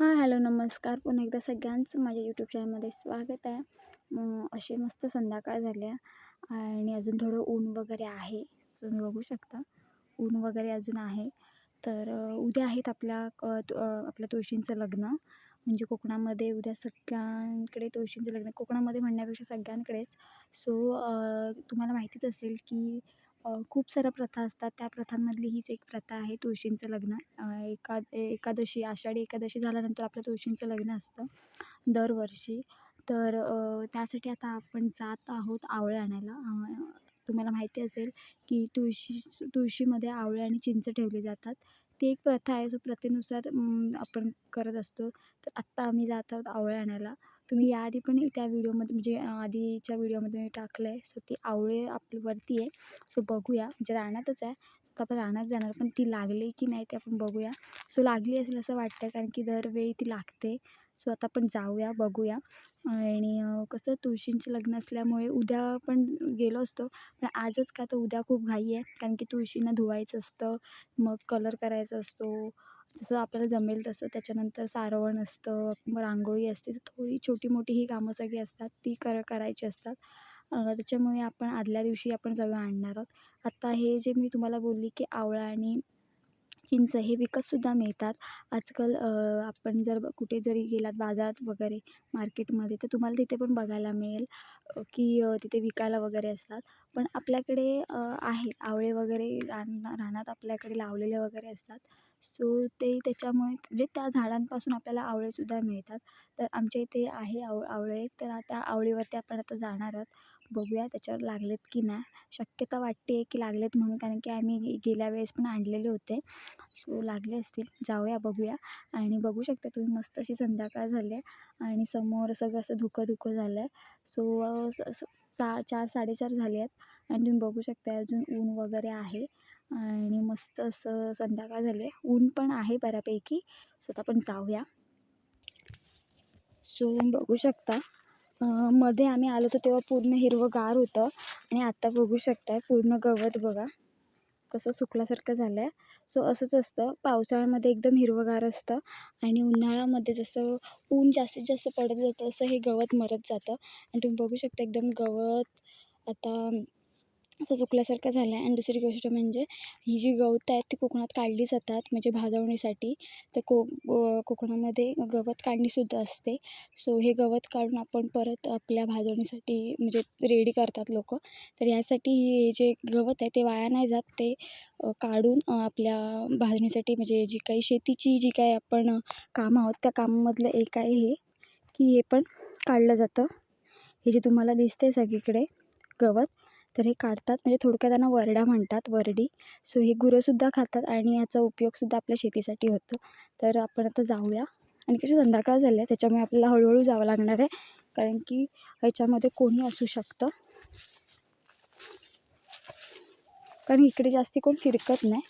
हां हॅलो नमस्कार. पुन्हा एकदा सगळ्यांचं माझ्या यूट्यूब चॅनलमध्ये स्वागत आहे. अं, अशी मस्त संध्याकाळ झाली आहे आणि अजून थोडं ऊन वगैरे आहे. सो तुम्ही बघू शकता. ऊन वगैरे अजून आहे. तर उद्या आहेत आपल्या आपल्या तुळशींचं लग्न. म्हणजे कोकणामध्ये उद्या सगळ्यांकडे तुळशींचं लग्न. कोकणामध्ये म्हणण्यापेक्षा सगळ्यांकडेच. सो तुम्हाला माहितीच असेल की खूप साऱ्या प्रथा असतात. त्या प्रथांमधली हीच एक प्रथा आहे तुळशींचं लग्न. एकाद एका एकादशी आषाढी एकादशी झाल्यानंतर आपलं तुळशींचं लग्न असतं दरवर्षी. तर त्यासाठी आता आपण जात आहोत आवळे आणायला. तुम्हाला माहिती असेल की तुळशी तुळशीमध्ये आवळे आणि चिंच ठेवले जातात. ती एक प्रथा आहे. सो प्रथेनुसार आपण करत असतो. तर आत्ता आम्ही जात आहोत आवळे आणायला. तुम्ही याआधी पण त्या व्हिडिओमध्ये म्हणजे आधीच्या व्हिडिओमध्ये मी टाकलं आहे सो ती आवळे आपल्यावरती आहे. सो बघूया. म्हणजे रानातच आहे. तर आपण रानात जाणार पण ती लागली की नाही ते आपण बघूया. सो लागली असेल असं वाटतं कारण की दरवेळी ती लागते. सो आता आपण जाऊया बघूया. आणि कसं तुळशींचे लग्न असल्यामुळे उद्या पण गेलो असतो. पण आजच का तर उद्या खूप घाई आहे. कारण की तुळशींना धुवायचं असतं. मग कलर करायचा असतो. जसं आपल्याला जमेल तसं त्याच्यानंतर सारवण असतं मग रांगोळी असते. तर थोडी छोटी मोठी ही कामं सगळी असतात ती कर करायची असतात. त्याच्यामुळे आपण आदल्या दिवशी आपण सगळं आणणार आहोत. आत्ता हे जे मी तुम्हाला बोलली की आवळा आणि चिंच हे विकतसुद्धा मिळतात. आजकाल आपण जर कुठे जरी गेलात बाजारात वगैरे मार्केटमध्ये तर तुम्हाला तिथे पण बघायला मिळेल की तिथे विकायला वगैरे असतात. पण आपल्याकडे आहेत. आवळे वगैरे रान रानात आपल्याकडे लावलेले वगैरे असतात. सो ते त्याच्यामुळे म्हणजे त्या झाडांपासून आपल्याला आवळेसुद्धा मिळतात. तर आमच्या इथे आहे आव आवळे. तर त्या आवळीवरती आपण आता जाणार आहोत. बघूया त्याच्यावर लागलेत की नाही. शक्यता वाटते आहे की लागलेत म्हणून कारण की आम्ही गेल्या वेळेस पण आणलेले होते. सो लागले असतील. जाऊया बघूया. आणि बघू शकता तुम्ही मस्त अशी संध्याकाळ झाली आहे आणि समोर सगळं असं धुकं धुकं झालं आहे सो सा चार साडेचार झाले आहेत. आणि तुम्ही बघू शकता अजून ऊन वगैरे आहे. आणि मस्त असं संध्याकाळ झाली आहे. ऊन पण आहे बऱ्यापैकी. सो आता आपण जाऊया. सो बघू शकता मध्ये आम्ही आलो होतो तेव्हा पूर्ण हिरवंगार होतं. आणि आत्ता बघू शकताय पूर्ण गवत बघा. कसं सुकल्यासारखं झालं आहे सो असंच असतं पावसाळ्यामध्ये एकदम हिरवंगार असतं. आणि उन्हाळ्यामध्ये जसं ऊन जास्तीत जास्त पडत जातं तसं हे गवत मरत जातं. आणि तुम्ही बघू शकता एकदम गवत आता असं सुकल्यासारखं झालं आहे आणि दुसरी गोष्ट म्हणजे ही जी गवतं आहेत ती कोकणात काढली जातात म्हणजे भाजवणीसाठी. तर को कोकणामध्ये गवत काढणीसुद्धा असते. सो हे गवत काढून आपण परत आपल्या भाजवणीसाठी म्हणजे रेडी करतात लोक. तर यासाठी हे जे गवत आहे ते वाया नाही जात. ते काढून आपल्या भाजणीसाठी म्हणजे जी काही शेतीची जी काही आपण कामं आहोत त्या कामामधलं एक आहे हे की हे पण काढलं जातं. हे जे तुम्हाला दिसते सगळीकडे गवत. तर हे काढतात म्हणजे थोडक्यात त्यांना वरडा म्हणतात वरडी. सो हे गुरंसुद्धा खातात आणि याचा उपयोगसुद्धा आपल्या शेतीसाठी होतो. तर आपण आता जाऊया. आणि कशी संध्याकाळ झाली आहे त्याच्यामुळे आपल्याला हळूहळू जावं लागणार आहे. कारण की ह्याच्यामध्ये कोणी असू शकतं. कारण इकडे जास्ती कोण फिरकत नाही.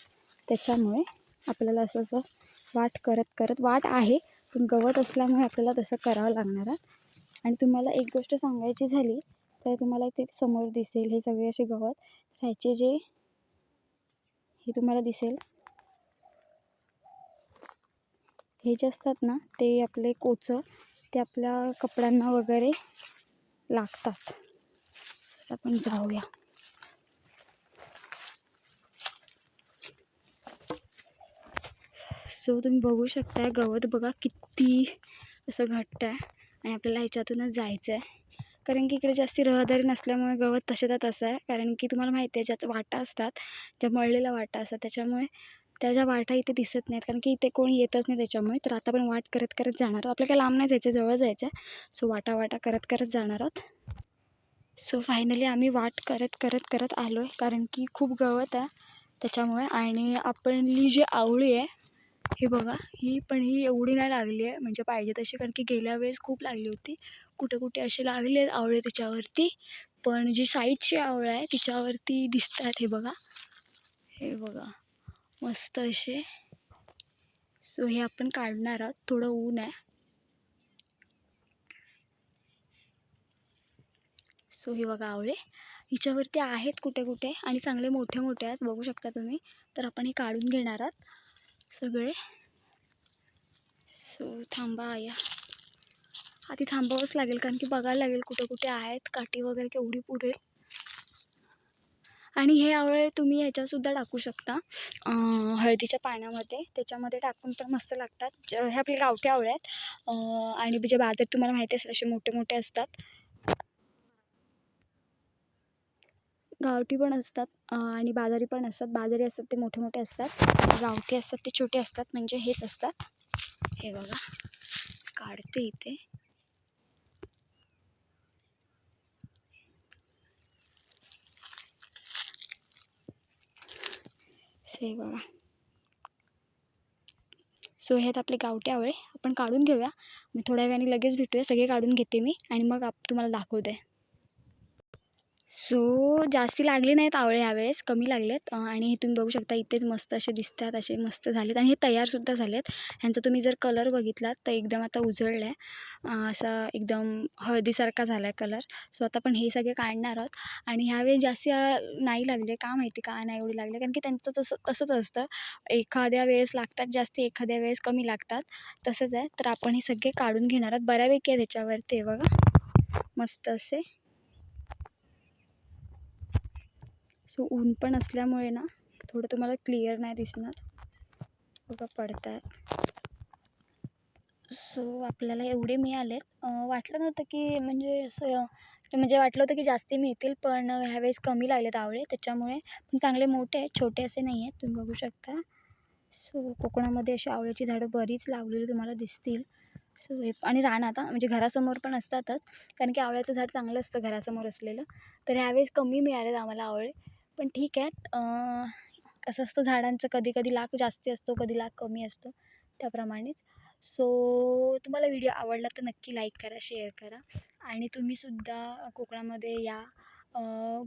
त्याच्यामुळे आपल्याला असं असं वाट करत करत वाट आहे. पण गवत असल्यामुळे आपल्याला तसं करावं लागणार आहे. आणि तुम्हाला एक गोष्ट सांगायची झाली तर तुम्हाला ते समोर दिसेल हे सगळे असे गवत. ह्याचे जे हे तुम्हाला दिसेल. हे जे असतात ना ते आपले कोचं ते आपल्या कपड्यांना वगैरे लागतात. आपण जाऊया. सो तुम्ही बघू शकता गवत बघा किती असं घट्ट आहे आणि आपल्याला ह्याच्यातूनच जायचं आहे कारण की इकडे जास्ती रहदारी नसल्यामुळे गवत तसेच्या तसं आहे. कारण की तुम्हाला माहिती आहे ज्यात वाटा असतात ज्या मळलेल्या वाटा असतात त्याच्यामुळे त्या ज्या वाटा इथे दिसत नाहीत. कारण की इथे कोणी येतच नाही त्याच्यामुळे. तर आता आपण वाट करत करत जाणार आहोत. आपल्या काय लांब नाही जायचं जवळ जायचं आहे. सो वाटा वाटा करत करत जाणार आहोत. सो फायनली आम्ही वाट करत करत करत आलो आहे कारण की खूप गवत आहे. त्याच्यामुळे आणि आपली जी आवळी आहे हे बघा ही पण ही एवढी नाही लागली आहे. म्हणजे पाहिजे तशी कारण की गेल्या वेळेस खूप लागली होती. कुठे कुठे असे लागले आहेत आवळे त्याच्यावरती. पण जी साईडची आवळ आहे तिच्यावरती दिसतात हे बघा. हे बघा मस्त असे. सो हे आपण काढणार आहोत. थोडं ऊन आहे. सो हे बघा आवळे. हिच्यावरती आहेत कुठे कुठे आणि चांगले मोठे मोठे आहेत बघू शकता तुम्ही. तर आपण हे काढून घेणार आहोत. सगळे. सो थांबा या आधी थांबावंच लागेल कारण की बघायला लागेल कुठे कुठे आहेत काठी वगैरे केवढी पुरेल आणि हे आवळे तुम्ही ह्याच्यातसुद्धा टाकू शकता. हळदीच्या पाण्यामध्ये त्याच्यामध्ये टाकून पण मस्त लागतात. ज- हे आपले गावठी आवळे आहेत. आणि जे बाजारात तुम्हाला माहिती असेल असे मोठे मोठे असतात. गावठी पण असतात आणि बाजारी पण असतात. बाजारी असतात ते मोठे मोठे असतात. गावठी असतात ते छोटे असतात म्हणजे हेच असतात. हे बघा. काढते इथे. हे बघा. सो ह्यात आपले गावठी आवळे. आपण काढून घेऊया. मी थोड्या वेळाने लगेच भेटूया. सगळे काढून घेते मी. आणि मग आप तुम्हाला दाखवते. सो जास्ती लागले नाहीत आवळे यावेळेस कमी लागलेत. आणि हे तुम्ही बघू शकता इथेच मस्त असे दिसतात असे मस्त झालेत. आणि हे तयारसुद्धा झालेत. ह्यांचा तुम्ही जर कलर बघितलात तर एकदम आता उजळला आहे असा एकदम हळदीसारखा झाला आहे कलर सो आता आपण हे सगळे काढणार आहोत. आणि ह्यावेळेस जास्त नाही लागले. का माहिती? का नाही एवढे लागले? कारण की त्यांचं तसं तसंच असतं. एखाद्या वेळेस लागतात जास्त एखाद्या वेळेस कमी लागतात. तसंच आहे. तर आपण हे सगळे काढून घेणार आहोत. बऱ्यापैकी आहे त्याच्यावरती बघा. मस्त असे. सो ऊन पण असल्यामुळे ना थोडं तुम्हाला क्लिअर नाही दिसणार. बघा पडत आहे सो आपल्याला एवढे मिळाले. वाटलं नव्हतं की म्हणजे असं म्हणजे वाटलं होतं की जास्ती मिळतील पण ह्यावेळेस कमी लागलेत आवळे त्याच्यामुळे पण चांगले मोठे आहेत छोटे असे नाही आहेत तुम्ही बघू शकता. सो कोकणामध्ये अशी आवळ्याची झाडं बरीच लावलेली तुम्हाला दिसतील. सो हे आणि रानात आता म्हणजे घरासमोर पण असतातच कारण की आवळ्याचं झाड चांगलं असतं घरासमोर असलेलं. तर ह्यावेळेस कमी मिळालेत आम्हाला आवळे. पण ठीक आहे. कसं असतं झाडांचं कधी कधी लाख जास्ती असतो कधी लाख कमी असतो त्याप्रमाणेच. सो तुम्हाला व्हिडिओ आवडला तर नक्की लाईक करा शेअर करा. आणि तुम्हीसुद्धा कोकणामध्ये या.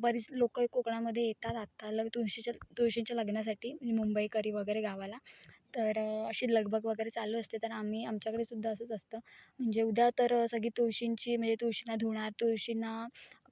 बरीच लोक कोकणामध्ये येतात आत्ता लग तुळशीच्या तुळशींच्या लग्नासाठी म्हणजे मुंबईकरी वगैरे गावाला. तर अशी लगबग वगैरे चालू असते तर आम्ही आमच्याकडे सुद्धा असंच असतं. म्हणजे उद्या तर सगळी तुळशींची म्हणजे तुळशींना धुणार तुळशींना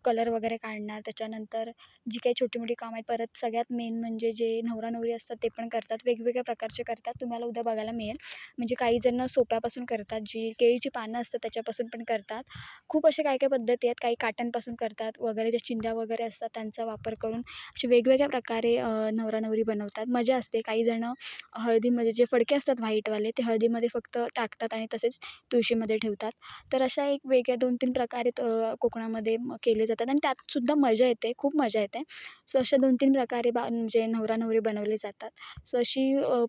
कलर वगैरे काढणार. त्याच्यानंतर जी काही छोटी मोठी कामं आहेत परत सगळ्यात मेन म्हणजे जे नवरा नवरी असतात ते पण करतात. वेगवेगळ्या प्रकारचे करतात. तुम्हाला उद्या बघायला मिळेल. म्हणजे काही जण सोप्यापासून करतात जी केळीची पानं असतात त्याच्यापासून पण करतात. खूप असे काय काय पद्धती आहेत. काही काट्यांपासून करतात वगैरे ज्या चिंध्या वगैरे असतात त्यांचा वापर करून असे वेगवेगळ्या प्रकारे नवरा नवरी बनवतात. मजा असते. काहीजणं हळदीमध्ये जे फडके असतात व्हाईटवाले ते हळदीमध्ये फक्त टाकतात आणि तसेच तुळशीमध्ये ठेवतात. तर अशा एक वेगळ्या दोन तीन प्रकारे कोकणामध्ये केले जातात. जातात आणि त्यातसुद्धा मजा येते खूप मजा येते. सो अशा दोन तीन प्रकारे बा म्हणजे नवरा नवरी बनवले जातात. सो अशी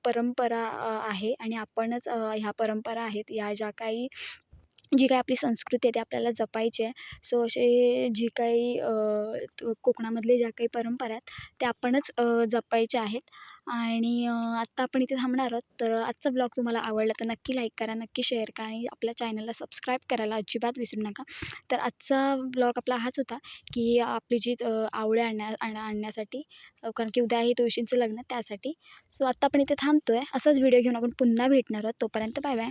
परंपरा आहे आणि आपणच ह्या परंपरा आहेत. या ज्या काही जी काही आपली संस्कृती आहे ती आपल्याला जपायची आहे. सो असे जी काही कोकणामधले ज्या काही परंपरा आहेत त्या आपणच जपायच्या आहेत. आणि आत्ता आपण इथे थांबणार आहोत. तर आजचा ब्लॉग तुम्हाला आवडला तर नक्की लाईक करा नक्की शेअर करा आणि आपल्या चॅनलला सबस्क्राईब करायला अजिबात विसरू नका. तर आजचा ब्लॉग आपला हाच होता की आपली जी आवळे आणण्या आण आणण्यासाठी कारण की उद्या आहे तुळशींचं लग्न त्यासाठी. सो आत्ता आपण इथे थांबतो आहे असाच व्हिडिओ घेऊन आपण पुन्हा भेटणार आहोत. तोपर्यंत बाय बाय.